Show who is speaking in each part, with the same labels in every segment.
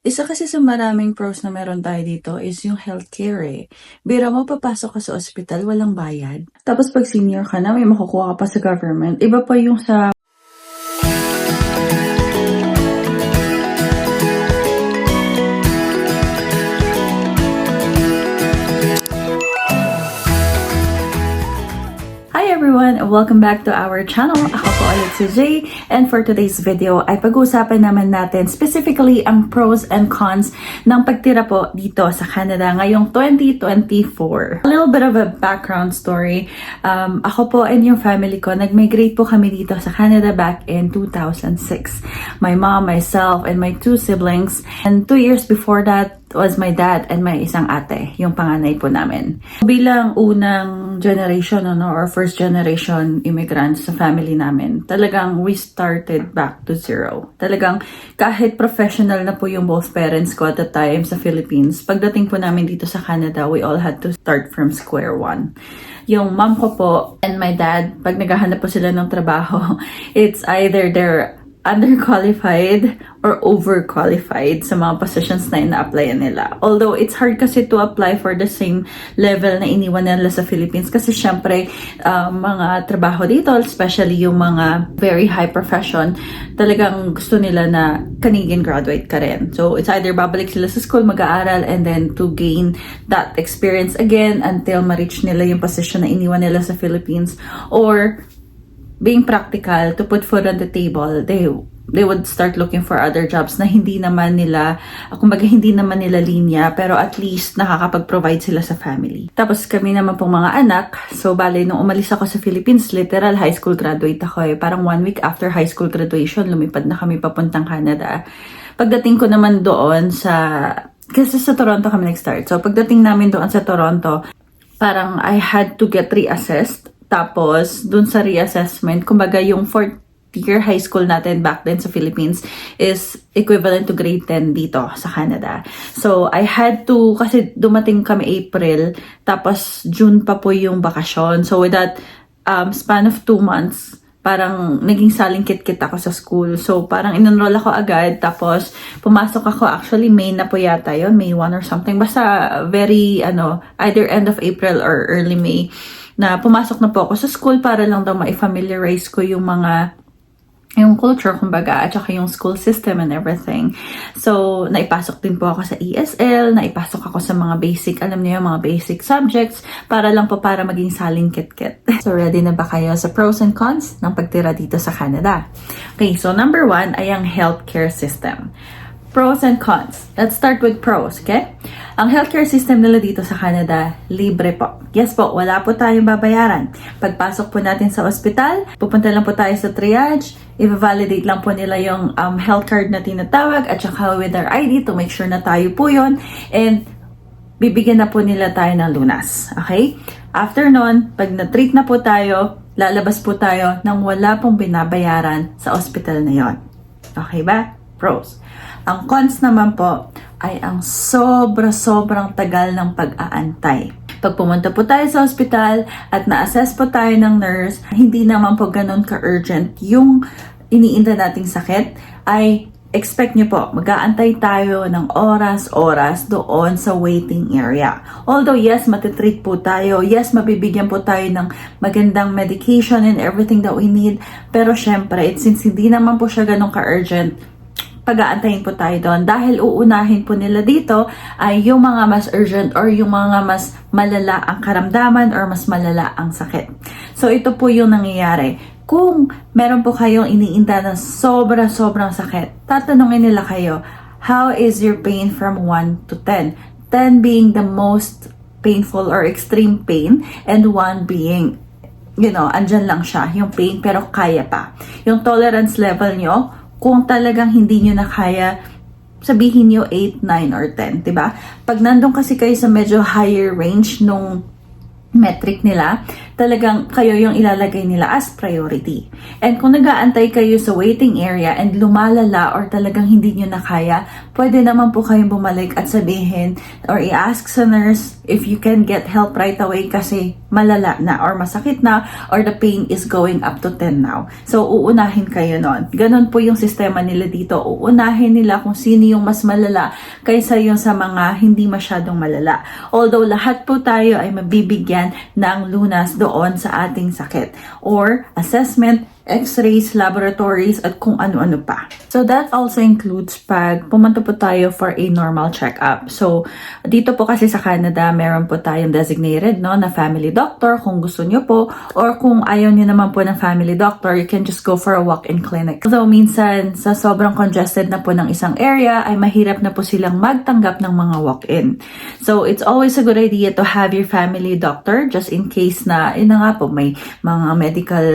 Speaker 1: Isa kasi sa maraming pros na meron tayo dito is yung healthcare eh. Bira mo, papasok ka sa ospital, walang bayad. Tapos pag senior ka na, may makukuha ka pa sa government. Iba pa yung sa Welcome back to our channel. Ako po ulit si Jay and for today's video ay pag-uusapan naman natin specifically ang pros and cons ng pagtira po dito sa Canada ngayong 2024. A little bit of a background story. Um, ako po and yung family ko, nag-migrate po kami dito sa Canada back in 2006. My mom, myself, and my two siblings. And two years before that, was my dad and my isang ate, yung panganay po namin. Bilang unang generation ano, or first generation immigrants sa family namin, talagang we started back to zero. Talagang kahit professional na po yung both parents ko at the time sa Philippines, pagdating po namin dito sa Canada, we all had to start from square one. Yung mom ko po and my dad, pag naghahanap po sila ng trabaho, it's either they're underqualified or overqualified sa mga positions na ina-applyan nila. Although, it's hard kasi to apply for the same level na iniwan nila sa Philippines kasi syempre, uh, mga trabaho dito, especially yung mga very high profession, talagang gusto nila na Canadian graduate ka rin. So, it's either babalik sila sa school, mag-aaral, and then to gain that experience again until ma-reach nila yung position na iniwan nila sa Philippines or being practical to put food on the table, they they would start looking for other jobs na hindi naman nila, kumbaga hindi naman nila linya, pero at least nakakapag-provide sila sa family. Tapos kami naman pong mga anak, so bale, nung umalis ako sa Philippines, literal high school graduate ako eh. Parang one week after high school graduation, lumipad na kami papuntang Canada. Pagdating ko naman doon sa, kasi sa Toronto kami nag-start. So pagdating namin doon sa Toronto, parang I had to get reassessed tapos, dun sa reassessment, kumbaga yung fourth year high school natin back then sa Philippines is equivalent to grade 10 dito sa Canada. So, I had to, kasi dumating kami April, tapos June pa po yung bakasyon. So, with that um, span of two months, parang naging salingkit-kit ako sa school. So, parang inenroll ako agad. Tapos, pumasok ako. Actually, May na po yata yon May 1 or something. Basta, very, ano, either end of April or early May na pumasok na po ako sa school para lang daw ma-familiarize ko yung mga yung culture, kumbaga, at saka yung school system and everything. So, naipasok din po ako sa ESL, naipasok ako sa mga basic, alam niyo yung mga basic subjects, para lang po para maging saling kit-kit. So, ready na ba kayo sa pros and cons ng pagtira dito sa Canada? Okay, so number one ay ang healthcare system. Pros and cons. Let's start with pros, okay? Ang healthcare system nila dito sa Canada, libre po. Yes po, wala po tayong babayaran. Pagpasok po natin sa ospital, pupunta lang po tayo sa triage, i-validate lang po nila yung um, health card na tinatawag at saka with our ID to make sure na tayo po yon and bibigyan na po nila tayo ng lunas. Okay? After nun, pag na-treat na po tayo, lalabas po tayo nang wala pong binabayaran sa ospital na yon. Okay ba? Pros. Ang cons naman po ay ang sobra-sobrang tagal ng pag-aantay. Pag pumunta po tayo sa ospital at na-assess po tayo ng nurse, hindi naman po ganun ka-urgent yung iniinda nating sakit, ay expect nyo po, mag-aantay tayo ng oras-oras doon sa waiting area. Although yes, matitreat po tayo, yes, mabibigyan po tayo ng magandang medication and everything that we need, pero syempre, it, since hindi naman po siya ganun ka-urgent, pag-aantayin po tayo doon dahil uunahin po nila dito ay yung mga mas urgent or yung mga mas malala ang karamdaman or mas malala ang sakit. So ito po yung nangyayari. Kung meron po kayong iniinda ng sobra-sobrang sakit, tatanungin nila kayo, how is your pain from 1 to 10? 10 being the most painful or extreme pain and 1 being you know, andyan lang siya, yung pain, pero kaya pa. Yung tolerance level nyo, kung talagang hindi nyo na kaya, sabihin nyo 8, 9, or 10, ba? Pag nandun kasi kayo sa medyo higher range nung metric nila, talagang kayo yung ilalagay nila as priority. And kung nag-aantay kayo sa waiting area and lumalala or talagang hindi nyo na kaya, pwede naman po kayong bumalik at sabihin or i-ask sa nurse if you can get help right away kasi malala na or masakit na or the pain is going up to 10 now. So, uunahin kayo nun. Ganon po yung sistema nila dito. Uunahin nila kung sino yung mas malala kaysa yung sa mga hindi masyadong malala. Although lahat po tayo ay mabibigyan ng lunas doon sa ating sakit or assessment, x-rays, laboratories, at kung ano-ano pa. So that also includes pag pumunta po tayo for a normal check-up. So dito po kasi sa Canada, meron po tayong designated no, na family doctor kung gusto nyo po or kung ayaw nyo naman po ng family doctor, you can just go for a walk-in clinic. Although minsan sa sobrang congested na po ng isang area, ay mahirap na po silang magtanggap ng mga walk-in. So it's always a good idea to have your family doctor just in case na, yun na nga po, may mga medical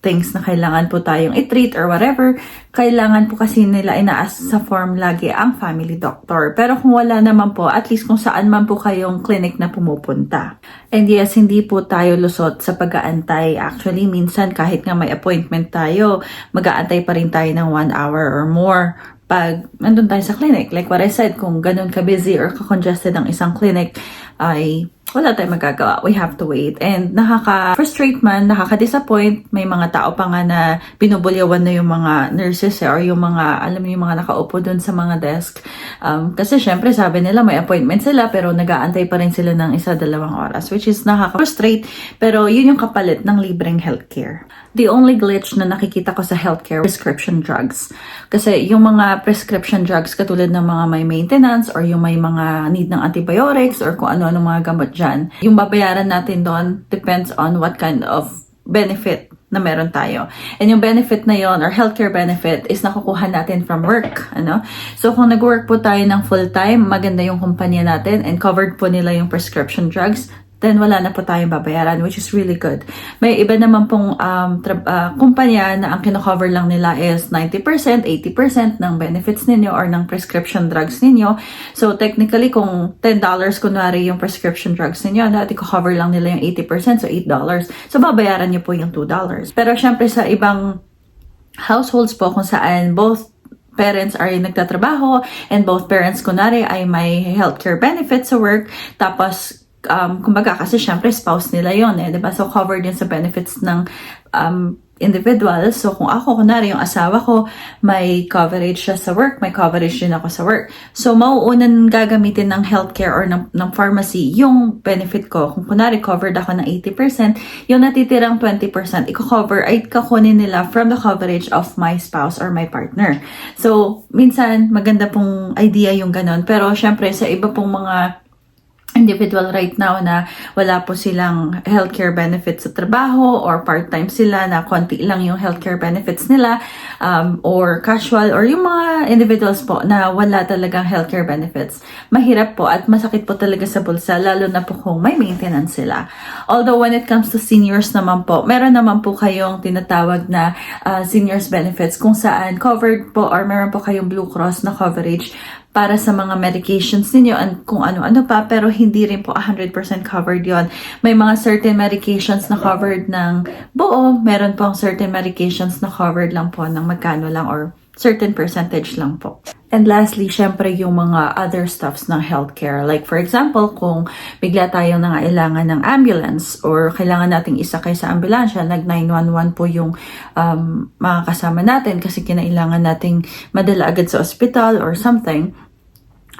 Speaker 1: things na kailangan po tayong i-treat or whatever, kailangan po kasi nila inaas sa form lagi ang family doctor. Pero kung wala naman po, at least kung saan man po kayong clinic na pumupunta. And yes, hindi po tayo lusot sa pag-aantay. Actually, minsan kahit nga may appointment tayo, mag-aantay pa rin tayo ng one hour or more pag nandun tayo sa clinic. Like what I said, kung ganun ka-busy or ka-congested ang isang clinic, ay wala tayong magagawa. We have to wait. And nakaka-frustrate man, nakaka-disappoint. May mga tao pa nga na binubulyawan na yung mga nurses eh, or yung mga, alam mo yung mga nakaupo dun sa mga desk. Um, kasi syempre sabi nila may appointment sila pero nag-aantay pa rin sila ng isa dalawang oras which is nakaka-frustrate pero yun yung kapalit ng libreng healthcare. The only glitch na nakikita ko sa healthcare, prescription drugs. Kasi yung mga prescription drugs katulad ng mga may maintenance or yung may mga need ng antibiotics or kung ano-ano mga gamot dyan, yung babayaran natin doon depends on what kind of benefit na meron tayo. And yung benefit na yon or healthcare benefit is nakukuha natin from work. Ano? So kung nag-work po tayo ng full-time, maganda yung kumpanya natin and covered po nila yung prescription drugs, then wala na po tayong babayaran, which is really good. May iba naman pong um, uh, kumpanya na ang kino-cover lang nila is 90%, 80% ng benefits ninyo or ng prescription drugs ninyo. So, technically, kung $10 kunwari yung prescription drugs ninyo, dati ko-cover lang nila yung 80%, so $8. So, babayaran nyo po yung $2. Pero, syempre, sa ibang households po kung saan both parents are nagtatrabaho and both parents kunwari ay may healthcare benefits sa work tapos um, kumbaga kasi syempre spouse nila yon eh, 'di ba? So covered yun sa benefits ng um, individual. So kung ako kunwari yung asawa ko may coverage siya sa work, may coverage din ako sa work. So mauunan gagamitin ng healthcare or ng, ng pharmacy yung benefit ko. Kung kunwari covered ako ng 80%, yung natitirang 20% i-cover ay kakunin nila from the coverage of my spouse or my partner. So minsan maganda pong idea yung ganon. Pero syempre sa iba pong mga individual right now na wala po silang healthcare benefits sa trabaho or part-time sila na konti lang yung healthcare benefits nila um, or casual or yung mga individuals po na wala talagang healthcare benefits. Mahirap po at masakit po talaga sa bulsa lalo na po kung may maintenance sila. Although when it comes to seniors naman po, meron naman po kayong tinatawag na uh, seniors benefits kung saan covered po or meron po kayong Blue Cross na coverage para sa mga medications ninyo and kung ano-ano pa pero hindi rin po 100% covered yon. May mga certain medications na covered ng buo, meron pong certain medications na covered lang po ng magkano lang or certain percentage lang po. And lastly, syempre yung mga other stuffs ng healthcare. Like for example, kung bigla tayong nangailangan ng ambulance or kailangan nating isakay sa ambulansya, nag-911 po yung um, mga kasama natin kasi kinailangan nating madala agad sa ospital or something.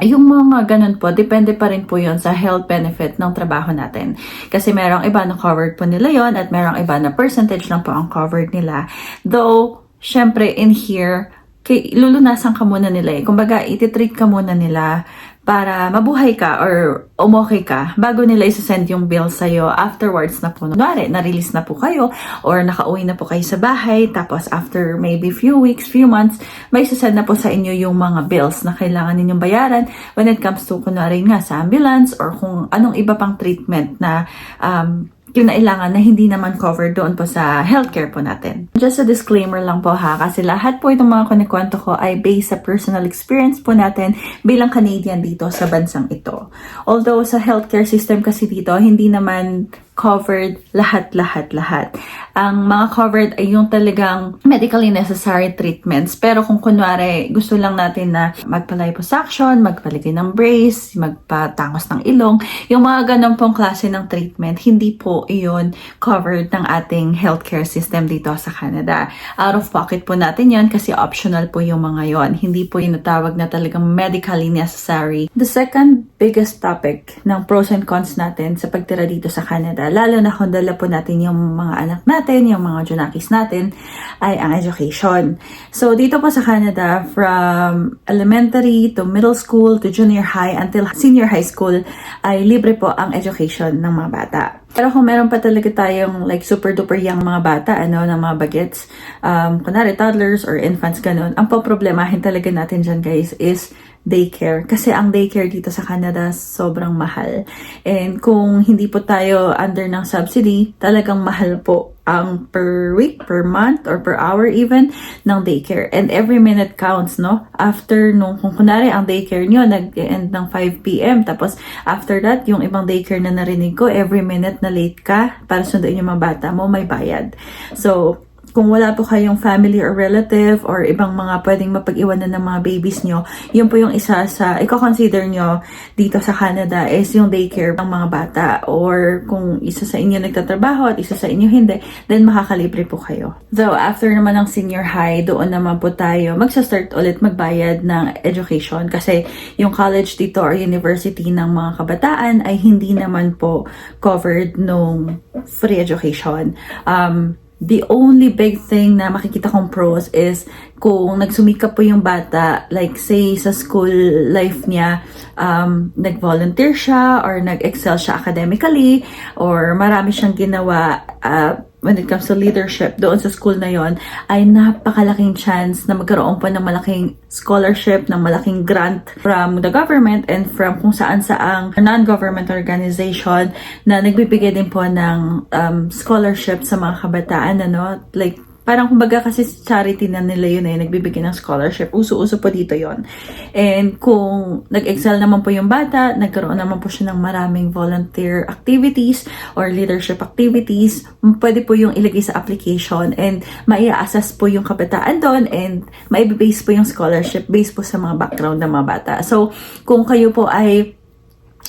Speaker 1: Yung mga ganun po, depende pa rin po yon sa health benefit ng trabaho natin. Kasi merong iba na covered po nila yon at merong iba na percentage lang po ang covered nila. Though, syempre in here, kay, lulunasan ka muna nila eh. Kumbaga, ititreat ka muna nila para mabuhay ka or umokay ka bago nila isasend yung bill sa'yo afterwards na po. Kunwari, na-release na po kayo or nakauwi na po kayo sa bahay tapos after maybe few weeks, few months, may isasend na po sa inyo yung mga bills na kailangan ninyong bayaran when it comes to kunwari nga sa ambulance or kung anong iba pang treatment na um, kinailangan na hindi naman covered doon po sa healthcare po natin. Just a disclaimer lang po ha, kasi lahat po itong mga kunikwento ko ay based sa personal experience po natin bilang Canadian dito sa bansang ito. Although sa healthcare system kasi dito, hindi naman covered lahat, lahat, lahat. Ang mga covered ay yung talagang medically necessary treatments. Pero kung kunwari, gusto lang natin na magpa-liposuction, magpaligay ng brace, magpatangos ng ilong, yung mga ganun pong klase ng treatment, hindi po iyon covered ng ating healthcare system dito sa Canada. Out of pocket po natin yon kasi optional po yung mga yon. Hindi po yung natawag na talagang medically necessary. The second biggest topic ng pros and cons natin sa pagtira dito sa Canada, lalo na kung dala po natin yung mga anak natin, yung mga junakis natin, ay ang education. So, dito po sa Canada, from elementary to middle school to junior high until senior high school, ay libre po ang education ng mga bata. Pero kung meron pa talaga tayong like super duper young mga bata, ano, ng mga bagets, um, kunwari toddlers or infants, ganun, ang poproblemahin talaga natin dyan guys is daycare. Kasi ang daycare dito sa Canada sobrang mahal. And kung hindi po tayo under ng subsidy, talagang mahal po ang per week, per month, or per hour even ng daycare. And every minute counts, no? After nung, kung kunwari ang daycare nyo nag-end ng 5pm, tapos after that, yung ibang daycare na narinig ko, every minute na late ka para sunduin yung mga bata mo, may bayad. So, kung wala po kayong family or relative or ibang mga pwedeng mapag-iwanan ng mga babies nyo, yun po yung isa sa, i-consider nyo dito sa Canada is yung daycare ng mga bata. Or kung isa sa inyo nagtatrabaho at isa sa inyo hindi, then makakalibre po kayo. Though, after naman ng senior high, doon naman po tayo magsa-start ulit magbayad ng education kasi yung college dito or university ng mga kabataan ay hindi naman po covered nung free education. Um, The only big thing na makikita kong pros is kung nagsumikap po yung bata, like say sa school life niya, um, nag-volunteer siya or nag-excel siya academically or marami siyang ginawa uh, when it comes to leadership doon sa school na yon ay napakalaking chance na magkaroon pa ng malaking scholarship, ng malaking grant from the government and from kung saan saang non-government organization na nagbibigay din po ng um, scholarship sa mga kabataan, ano, like parang kumbaga kasi charity na nila yun eh, nagbibigay ng scholarship. Uso-uso po dito yon And kung nag-excel naman po yung bata, nagkaroon naman po siya ng maraming volunteer activities or leadership activities, pwede po yung ilagay sa application and maia-assess po yung kabataan doon and maibibase po yung scholarship based po sa mga background ng mga bata. So, kung kayo po ay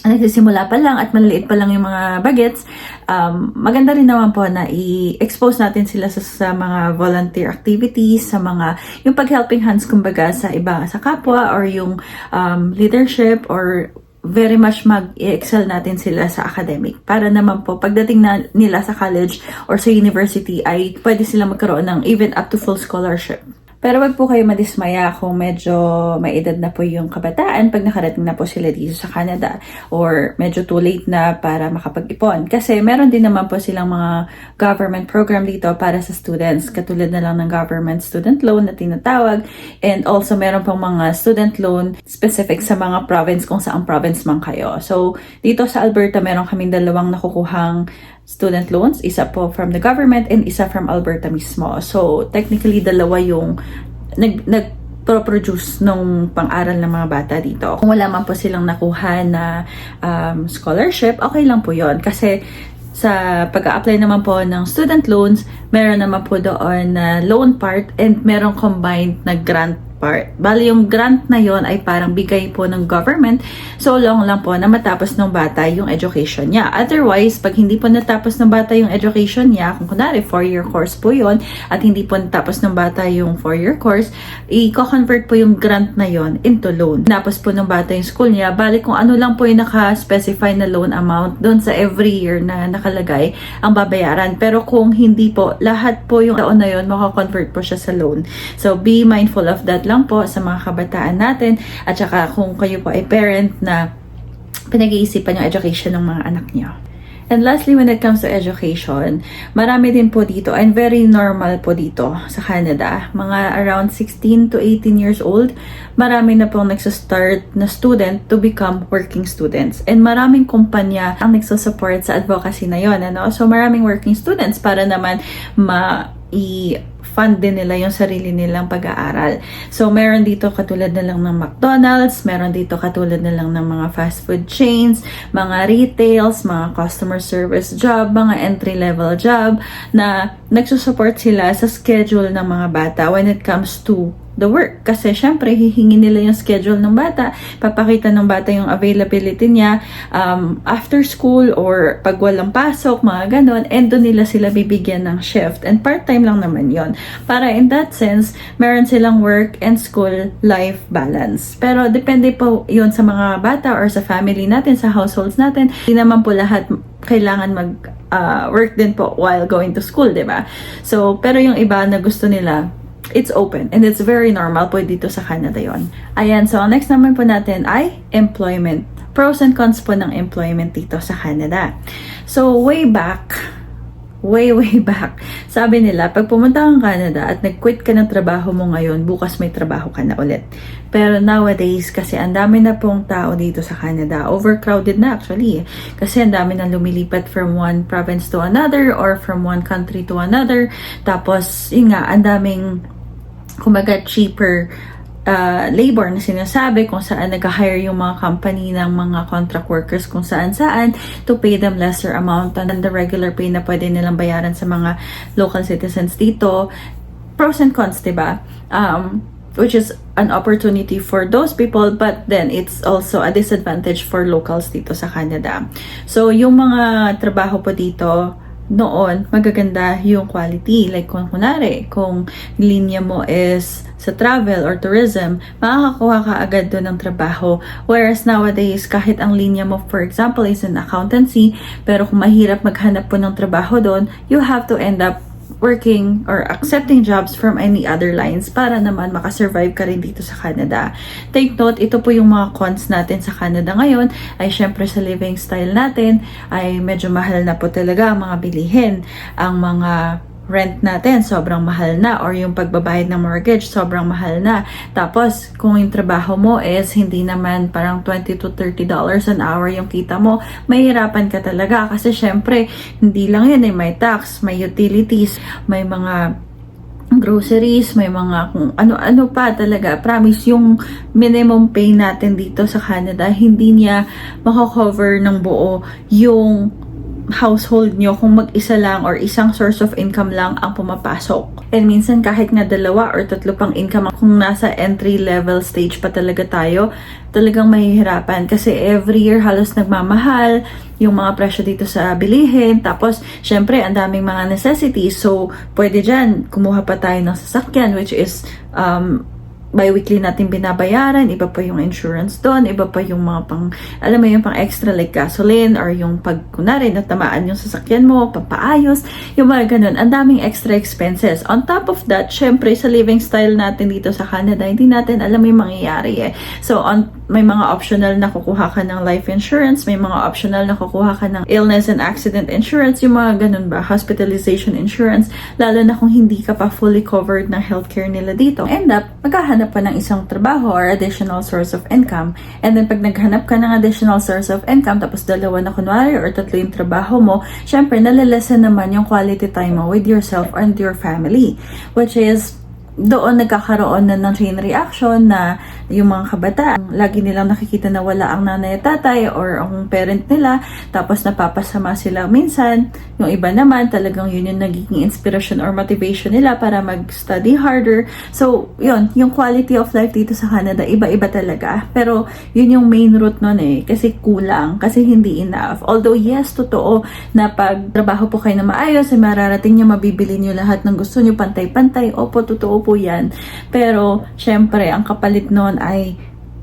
Speaker 1: nagsisimula pa lang at maliliit pa lang yung mga bagets, um, maganda rin naman po na i-expose natin sila sa, sa mga volunteer activities, sa mga, yung pag-helping hands kumbaga sa iba, sa kapwa or yung um, leadership or very much mag-excel natin sila sa academic para naman po pagdating na nila sa college or sa university ay pwede sila magkaroon ng even up to full scholarship. Pero wag po kayo madismaya kung medyo may edad na po yung kabataan pag nakarating na po sila dito sa Canada or medyo too late na para makapag-ipon. Kasi meron din naman po silang mga government program dito para sa students katulad na lang ng government student loan na tinatawag and also meron pong mga student loan specific sa mga province kung saan province man kayo. So dito sa Alberta meron kaming dalawang nakukuhang student loans. Isa po from the government and isa from Alberta mismo. So, technically, dalawa yung nag, nag produce nung pang-aral ng mga bata dito. Kung wala man po silang nakuha na um, scholarship, okay lang po yon Kasi sa pag-apply naman po ng student loans, meron naman po doon na loan part and meron combined na grant part. Bali, yung grant na yon ay parang bigay po ng government so long lang po na matapos ng bata yung education niya. Otherwise, pag hindi po natapos ng bata yung education niya, kung kunwari 4-year course po yon at hindi po natapos ng bata yung 4-year course, i-convert po yung grant na yon into loan. Tapos po ng bata yung school niya, bali kung ano lang po yung naka-specify na loan amount doon sa every year na nakalagay ang babayaran. Pero kung hindi po, lahat po yung taon na yon makakonvert po siya sa loan. So, be mindful of that lang po sa mga kabataan natin at saka kung kayo po ay parent na pinag-iisipan yung education ng mga anak niyo. And lastly, when it comes to education, marami din po dito and very normal po dito sa Canada. Mga around 16 to 18 years old, marami na pong nagsastart na student to become working students. And maraming kumpanya ang nagsusupport sa advocacy na yon. Ano? So maraming working students para naman ma i-fund din nila yung sarili nilang pag-aaral. So, meron dito katulad na lang ng McDonald's, meron dito katulad na lang ng mga fast food chains, mga retails, mga customer service job, mga entry-level job na nagsusupport sila sa schedule ng mga bata when it comes to the work. Kasi syempre, hihingi nila yung schedule ng bata, papakita ng bata yung availability niya um, after school or pag walang pasok, mga ganon, and doon nila sila bibigyan ng shift. And part-time lang naman yon Para in that sense, meron silang work and school life balance. Pero depende po yun sa mga bata or sa family natin, sa households natin. Hindi naman po lahat kailangan mag uh, work din po while going to school, 'di ba? So, pero yung iba na gusto nila it's open and it's very normal po dito sa Canada yon. Ayan, so ang next naman po natin ay employment. Pros and cons po ng employment dito sa Canada. So way back, way way back, sabi nila, pag pumunta kang Canada at nag-quit ka ng trabaho mo ngayon, bukas may trabaho ka na ulit. Pero nowadays, kasi ang dami na pong tao dito sa Canada, overcrowded na actually. Kasi ang dami na lumilipat from one province to another or from one country to another. Tapos, yun nga, ang daming kumbaga cheaper uh, labor na sinasabi kung saan nag-hire yung mga company ng mga contract workers kung saan saan to pay them lesser amount than the regular pay na pwede nilang bayaran sa mga local citizens dito. Pros and cons, 'di ba? Um, which is an opportunity for those people but then it's also a disadvantage for locals dito sa Canada. So yung mga trabaho po dito noon, magaganda yung quality. Like, kung kunwari, kung linya mo is sa travel or tourism, makakakuha ka agad doon ng trabaho. Whereas nowadays, kahit ang linya mo, for example, is in accountancy, pero kung mahirap maghanap po ng trabaho doon, you have to end up working or accepting jobs from any other lines para naman makasurvive ka rin dito sa Canada. Take note, ito po yung mga cons natin sa Canada ngayon ay syempre sa living style natin ay medyo mahal na po talaga ang mga bilihin. Ang mga rent natin sobrang mahal na or yung pagbabayad ng mortgage sobrang mahal na. Tapos kung yung trabaho mo is hindi naman parang 20 to 30 dollars an hour yung kita mo, mahirapan ka talaga kasi syempre hindi lang yun eh, may tax, may utilities, may mga groceries, may mga kung ano-ano pa talaga. Promise, yung minimum pay natin dito sa Canada, hindi niya makakover ng buo yung household nyo kung mag-isa lang or isang source of income lang ang pumapasok. And minsan kahit nga dalawa or tatlo pang income kung nasa entry level stage pa talaga tayo, talagang mahihirapan kasi every year halos nagmamahal yung mga presyo dito sa bilihin. Tapos, syempre, ang daming mga necessities. So, pwede dyan, kumuha pa tayo ng sasakyan which is um, bi-weekly natin binabayaran, iba pa yung insurance doon, iba pa yung mga pang, alam mo yung pang extra like gasoline or yung pag, kunwari, natamaan yung sasakyan mo, papaayos, yung mga ganun. Ang daming extra expenses. On top of that, syempre, sa living style natin dito sa Canada, hindi natin alam yung mangyayari eh. So, on, may mga optional na kukuha ka ng life insurance, may mga optional na kukuha ka ng illness and accident insurance, yung mga ganun ba, hospitalization insurance, lalo na kung hindi ka pa fully covered ng healthcare nila dito. End up, maghahanap pa ng isang trabaho or additional source of income. And then, pag naghanap ka ng additional source of income, tapos dalawa na kunwari or tatlo yung trabaho mo, syempre, nalalesen naman yung quality time mo with yourself and your family. Which is, doon nagkakaroon na ng chain reaction na yung mga kabataan, lagi nilang nakikita na wala ang nanay at tatay or ang parent nila, tapos napapasama sila minsan. Yung iba naman, talagang yun yung nagiging inspiration or motivation nila para mag-study harder. So, yun, yung quality of life dito sa Canada, iba-iba talaga. Pero, yun yung main root nun eh, kasi kulang, kasi hindi enough. Although, yes, totoo na pag trabaho po kayo na maayos, ay mararating nyo, mabibili nyo lahat ng gusto nyo, pantay-pantay. Opo, totoo po yan. Pero, syempre, ang kapalit nun ay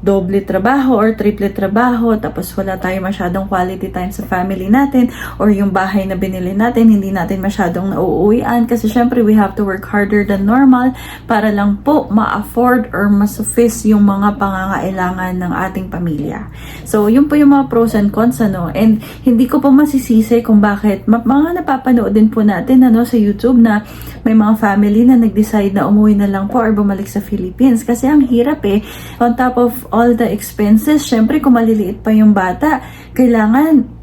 Speaker 1: doble trabaho or triple trabaho tapos wala tayo masyadong quality time sa family natin or yung bahay na binili natin hindi natin masyadong nauuwian. Kasi syempre we have to work harder than normal para lang po ma-afford or ma-suffice yung mga pangangailangan ng ating pamilya. So yun po yung mga pros and cons ano. And hindi ko po masisisi kung bakit. Mga napapanood din po natin ano sa YouTube na may mga family na nag-decide na umuwi na lang po or bumalik sa Philippines. Kasi ang hirap eh. On top of all the expenses syempre kung maliliit pa yung bata kailangan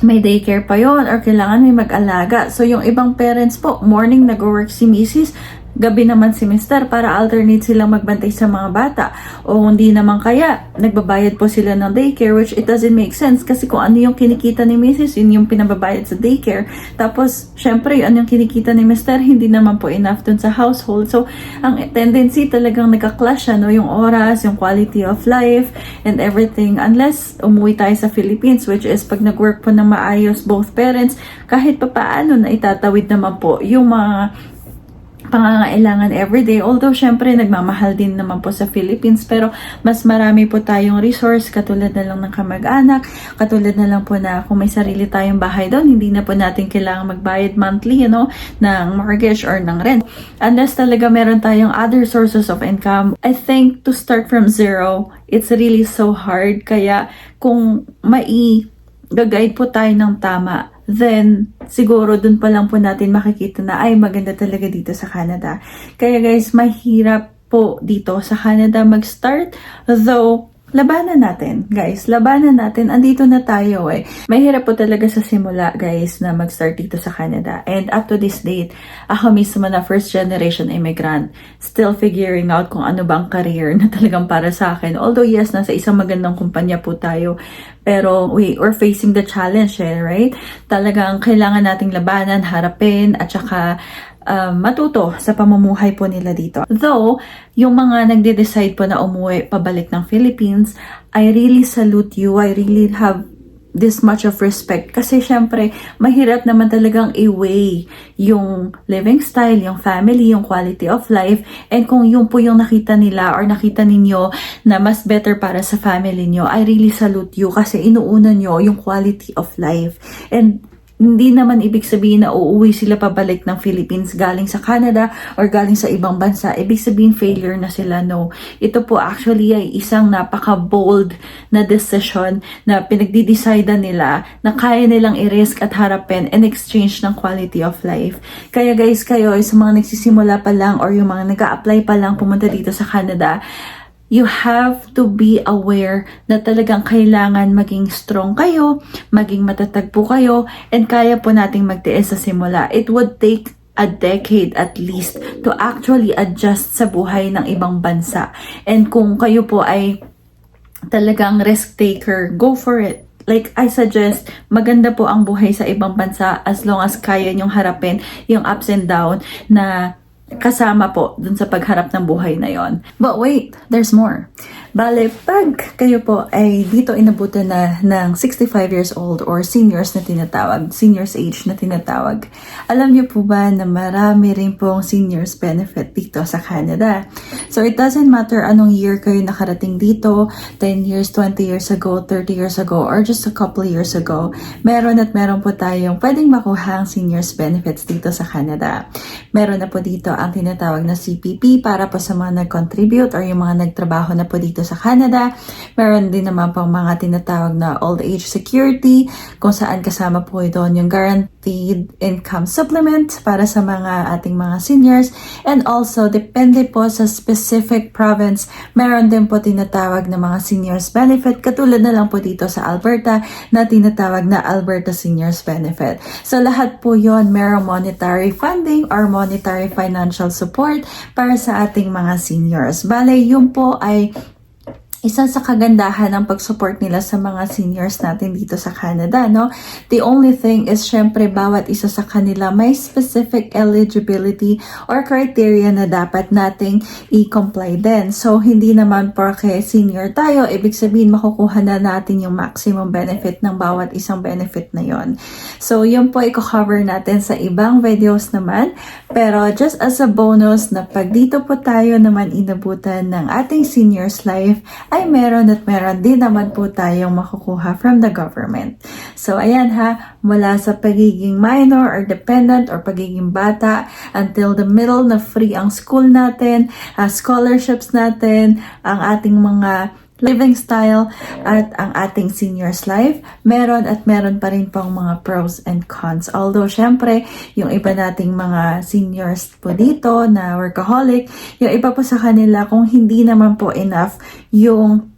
Speaker 1: may daycare pa yon or kailangan may mag-alaga. So, yung ibang parents po, morning nag-work si Mrs., gabi naman si Mr. para alternate silang magbantay sa mga bata. O hindi naman kaya, nagbabayad po sila ng daycare which it doesn't make sense kasi kung ano yung kinikita ni Mrs. yun yung pinababayad sa daycare. Tapos, syempre, ano yung kinikita ni Mr. hindi naman po enough dun sa household. So, ang tendency talagang nagka-clash ano, yung oras, yung quality of life, and everything. Unless umuwi tayo sa Philippines which is pag nag-work po ng maayos both parents, kahit pa paano na itatawid naman po yung mga pangangailangan everyday. Although, syempre, nagmamahal din naman po sa Philippines. Pero, mas marami po tayong resource, katulad na lang ng kamag-anak, katulad na lang po na kung may sarili tayong bahay doon, hindi na po natin kailangan magbayad monthly, you know, ng mortgage or ng rent. Unless talaga meron tayong other sources of income. I think to start from zero, it's really so hard. Kaya, kung mai gag-guide po tayo ng tama, then siguro dun pa lang po natin makikita na ay maganda talaga dito sa Canada. Kaya guys, mahirap po dito sa Canada mag-start. Though, labanan natin, guys. Labanan natin. Andito na tayo eh. Mahirap po talaga sa simula, guys, na mag-start dito sa Canada. And up to this date, ako mismo na first generation immigrant, still figuring out kung ano bang career na talagang para sa akin. Although yes, nasa isang magandang kumpanya po tayo, pero we are facing the challenge eh, right? Talagang kailangan nating labanan, harapin, at saka um, matuto sa pamumuhay po nila dito. Though, yung mga nagde-decide po na umuwi pabalik ng Philippines, I really salute you. I really have this much of respect. Kasi syempre, mahirap naman talagang i-weigh yung living style, yung family, yung quality of life. And kung yun po yung nakita nila or nakita ninyo na mas better para sa family nyo, I really salute you kasi inuuna nyo yung quality of life. And hindi naman ibig sabihin na uuwi sila pabalik ng Philippines galing sa Canada or galing sa ibang bansa. Ibig sabihin failure na sila. No. Ito po actually ay isang napaka-bold na decision na pinagdidecide nila na kaya nilang i-risk at harapin in exchange ng quality of life. Kaya guys, kayo sa mga nagsisimula pa lang or yung mga nag apply pa lang pumunta dito sa Canada, you have to be aware na talagang kailangan maging strong kayo, maging matatag po kayo, and kaya po nating magtiis sa simula. It would take a decade at least to actually adjust sa buhay ng ibang bansa. And kung kayo po ay talagang risk taker, go for it. Like, I suggest, maganda po ang buhay sa ibang bansa as long as kaya nyong harapin yung ups and down na kasama po dun sa pagharap ng buhay na yon. But wait, there's more. Bale, pag kayo po ay dito inabutan na ng 65 years old or seniors na tinatawag, seniors age na tinatawag, alam niyo po ba na marami rin pong seniors benefit dito sa Canada? So it doesn't matter anong year kayo nakarating dito, 10 years, 20 years ago, 30 years ago, or just a couple years ago, meron at meron po tayong pwedeng makuha ang seniors benefits dito sa Canada. Meron na po dito ang tinatawag na CPP para po sa mga nag-contribute or yung mga nagtrabaho na po dito sa Canada. Meron din naman pang mga tinatawag na old age security kung saan kasama po doon yung guaranteed income supplement para sa mga ating mga seniors. And also, depende po sa specific province, meron din po tinatawag na mga seniors benefit katulad na lang po dito sa Alberta na tinatawag na Alberta Seniors Benefit. So lahat po yon merong monetary funding or monetary financial support para sa ating mga seniors. Bale, yun po ay isa sa kagandahan ng pag-support nila sa mga seniors natin dito sa Canada, no? The only thing is, syempre, bawat isa sa kanila may specific eligibility or criteria na dapat nating i-comply din. So, hindi naman porke senior tayo, ibig sabihin makukuha na natin yung maximum benefit ng bawat isang benefit na yon. So, yun po i-cover natin sa ibang videos naman. Pero, just as a bonus na pag dito po tayo naman inabutan ng ating seniors life, ay meron at meron din naman po tayong makukuha from the government. So ayan ha, mula sa pagiging minor or dependent or pagiging bata until the middle na free ang school natin, uh, scholarships natin, ang ating mga living style at ang ating seniors life, meron at meron pa rin pong mga pros and cons. Although, syempre, yung iba nating mga seniors po dito na workaholic, yung iba po sa kanila kung hindi naman po enough yung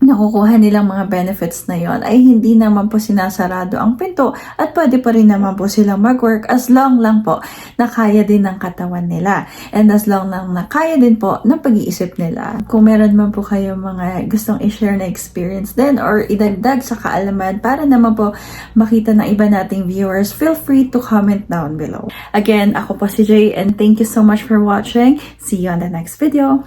Speaker 1: nakukuha nilang mga benefits na yon ay hindi naman po sinasarado ang pinto at pwede pa rin naman po silang mag-work as long lang po na kaya din ng katawan nila and as long lang na kaya din po ng pag-iisip nila. Kung meron man po kayo mga gustong i-share na experience din or idagdag sa kaalaman para naman po makita ng iba nating viewers, feel free to comment down below. Again, ako po si Jay and thank you so much for watching. See you on the next video.